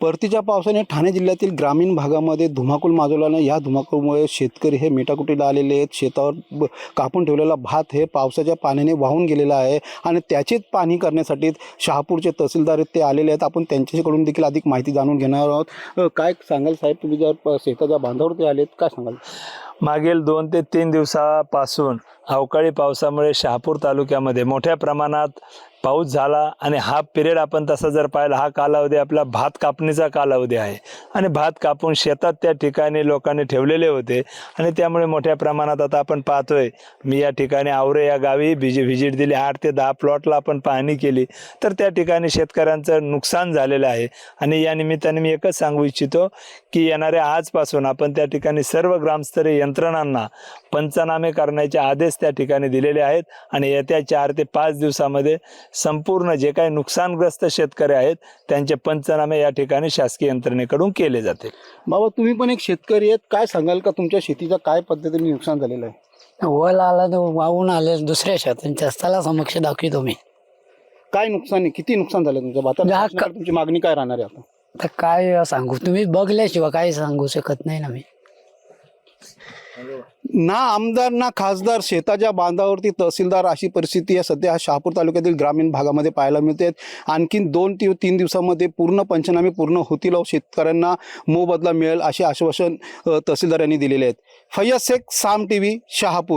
परतीच्या पावसाने ठाणे जिल्ह्यातील ग्रामीण भागामध्ये धुमाकूळ माजवल्यानं या धुमाकूळमुळे शेतकरी हे मेटाकुटीला आलेले आहेत. शेतावर ब- कापून ठेवलेला भात हे पावसाच्या पाण्याने वाहून गेलेला आहे आणि त्याचीच पाणी करण्यासाठी शहापूरचे तहसीलदार ते आलेले आहेत. आपण त्यांच्याकडून देखील अधिक माहिती जाणून घेणार आहोत. काय सांगाल साहेब तुम्ही? जर शेताच्या बांधावर ते आलेत काय सांगाल? मागील दोन ते तीन दिवसापासून अवकाळी पावसामुळे शहापूर तालुक्यामध्ये मोठ्या प्रमाणात पाऊस झाला आणि हा पिरियड आपण तसा जर पाहिला हा कालावधी आपला भात कापणीचा कालावधी आहे. आणि भात कापून शेतात त्या ठिकाणी लोकांनी ठेवलेले होते आणि त्यामुळे मोठ्या प्रमाणात आता आपण पाहतोय. मी या ठिकाणी आवरे या गावी भिजी व्हिजिट दिली आठ ते दहा प्लॉटला आपण पाहणी केली. तर त्या ठिकाणी शेतकऱ्यांचं नुकसान झालेलं आहे. आणि या निमित्ताने मी एकच सांगू इच्छितो की येणाऱ्या आजपासून आपण त्या ठिकाणी सर्व ग्रामस्तरीय यंत्रणांना पंचनामे करण्याचे आदेश त्या ठिकाणी दिलेले आहेत आणि येत्या चार ते पाच दिवसामध्ये संपूर्ण जे काही नुकसानग्रस्त शेतकरी आहेत त्यांचे पंचनामे या ठिकाणी शासकीय यंत्रणेकडून केले जातील बाबा तुम्ही पण एक शेतकरी आहेत. काय सांगाल का तुमच्या शेतीचं काय पद्धतीने नुकसान झालेलं आहे? वल आला तर वाहून आले दुसऱ्या शेतांच्या त्याला समक्ष दाखवितो मी. काय नुकसान आहे? किती नुकसान झालं तुमच्या भातात तुमची मागणी काय राहणार आहे आता? तर काय सांगू? तुम्ही बघल्याशिवाय काय सांगू शकत नाही ना मी. ना आमदार ना खासदार शेताच्या बांधावरती तहसीलदार अशी परिस्थिती आहे. सध्या शहापूर तालुक्यातील ग्रामीण भागामध्ये पाहायला मिळते. आणखीन दोन ते तीन दिवसामध्ये पूर्ण पंचनामे पूर्ण होतील शेतकऱ्यांना मोबदला मिळेल असे आश्वासन तहसीलदार यांनी दिलेले आहेत. Faiyaz Shaikh Saam T V Shahapur.